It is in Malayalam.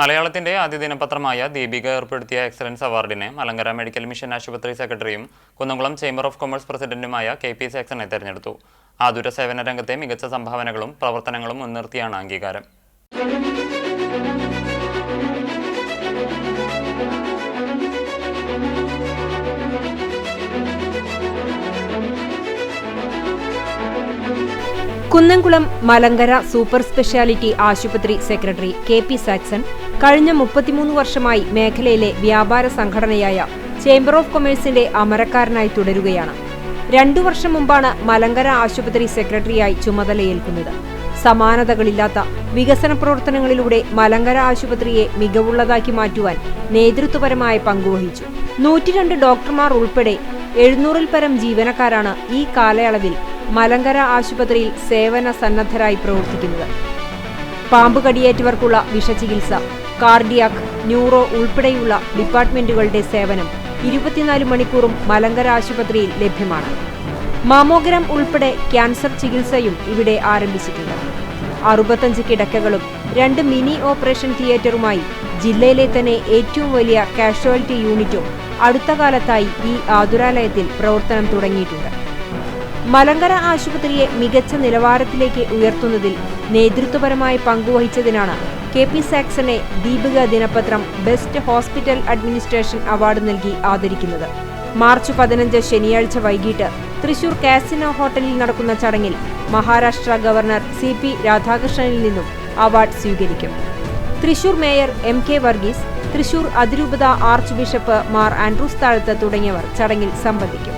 മലയാളത്തിന്റെ ആദ്യ ദിനപത്രമായ ദീപിക ഏർപ്പെടുത്തിയ എക്സലൻസ് അവാർഡിന് മലങ്കര മെഡിക്കൽ മിഷൻ ആശുപത്രി സെക്രട്ടറിയും കുന്നംകുളം ചേംബർ ഓഫ് കൊമേഴ്സ് പ്രസിഡന്റുമായ കെ പി സാക്സനെ തെരഞ്ഞെടുത്തു. ആതുര സേവന രംഗത്തെ മികച്ച സംഭാവനകളും പ്രവർത്തനങ്ങളും മുൻനിർത്തിയാണ് അംഗീകാരം. കുന്നംകുളം മലങ്കര സൂപ്പർ സ്പെഷ്യാലിറ്റി ആശുപത്രി സെക്രട്ടറി കെ പി സാക്സൺ കഴിഞ്ഞ മുപ്പത്തിമൂന്ന് വർഷമായി മേഖലയിലെ വ്യാപാര സംഘടനയായ ചേംബർ ഓഫ് കൊമേഴ്സിന്റെ അമരക്കാരനായി തുടരുകയാണ്. രണ്ടു വർഷം മുമ്പാണ് മലങ്കര ആശുപത്രി സെക്രട്ടറിയായി ചുമതലയേൽക്കുന്നത്. സമാനതകളില്ലാത്ത വികസന പ്രവർത്തനങ്ങളിലൂടെ മലങ്കര ആശുപത്രിയെ മികവുള്ളതാക്കി മാറ്റുവാൻ നേതൃത്വപരമായ പങ്കുവഹിച്ചു. നൂറ്റിരണ്ട് ഡോക്ടർമാർ ഉൾപ്പെടെ എഴുന്നൂറിൽ പരം ജീവനക്കാരാണ് ഈ കാലയളവിൽ മലങ്കര ആശുപത്രിയിൽ സേവന സന്നദ്ധരായി പ്രവർത്തിക്കുന്നത്. പാമ്പ് കടിയേറ്റവർക്കുള്ള വിഷചികിത്സ കാർഡിയാക് ന്യൂറോ ഉൾപ്പെടെയുള്ള ഡിപ്പാർട്ട്മെന്റുകളുടെ സേവനം ഇരുപത്തിനാല് മണിക്കൂറും മലങ്കര ആശുപത്രിയിൽ ലഭ്യമാണ്. മാമോഗ്രാം ഉൾപ്പെടെ ക്യാൻസർ ചികിത്സയും ഇവിടെ ആരംഭിച്ചിട്ടുണ്ട്. അറുപത്തഞ്ച് കിടക്കകളും രണ്ട് മിനി ഓപ്പറേഷൻ തിയേറ്ററുമായി ജില്ലയിലെ തന്നെ ഏറ്റവും വലിയ കാഷ്വാലിറ്റി യൂണിറ്റും അടുത്ത കാലത്തായി ഈ ആതുരാലയത്തിൽ പ്രവർത്തനം തുടങ്ങിയിട്ടുണ്ട്. മലങ്കര ആശുപത്രിയെ മികച്ച നിലവാരത്തിലേക്ക് ഉയർത്തുന്നതിൽ നേതൃത്വപരമായി പങ്കുവഹിച്ചതിനാണ് കെ പി സാക്സനെ ദീപിക ദിനപത്രം ബെസ്റ്റ് ഹോസ്പിറ്റൽ അഡ്മിനിസ്ട്രേഷൻ അവാർഡ് നൽകി ആദരിക്കുന്നത്. മാർച്ച് പതിനഞ്ച് ശനിയാഴ്ച വൈകിട്ട് തൃശൂർ കാസിനോ ഹോട്ടലിൽ നടക്കുന്ന ചടങ്ങിൽ മഹാരാഷ്ട്ര ഗവർണർ സി പി രാധാകൃഷ്ണനിൽ നിന്നും അവാർഡ് സ്വീകരിക്കും. Thrissur mayor M K Varghese Thrissur അതിരൂപത ആർച്ച് ബിഷപ്പ് മാർ ആൻഡ്രൂസ് താഴത്ത് തുടങ്ങിയവർ ചടങ്ങിൽ സംബന്ധിക്കും.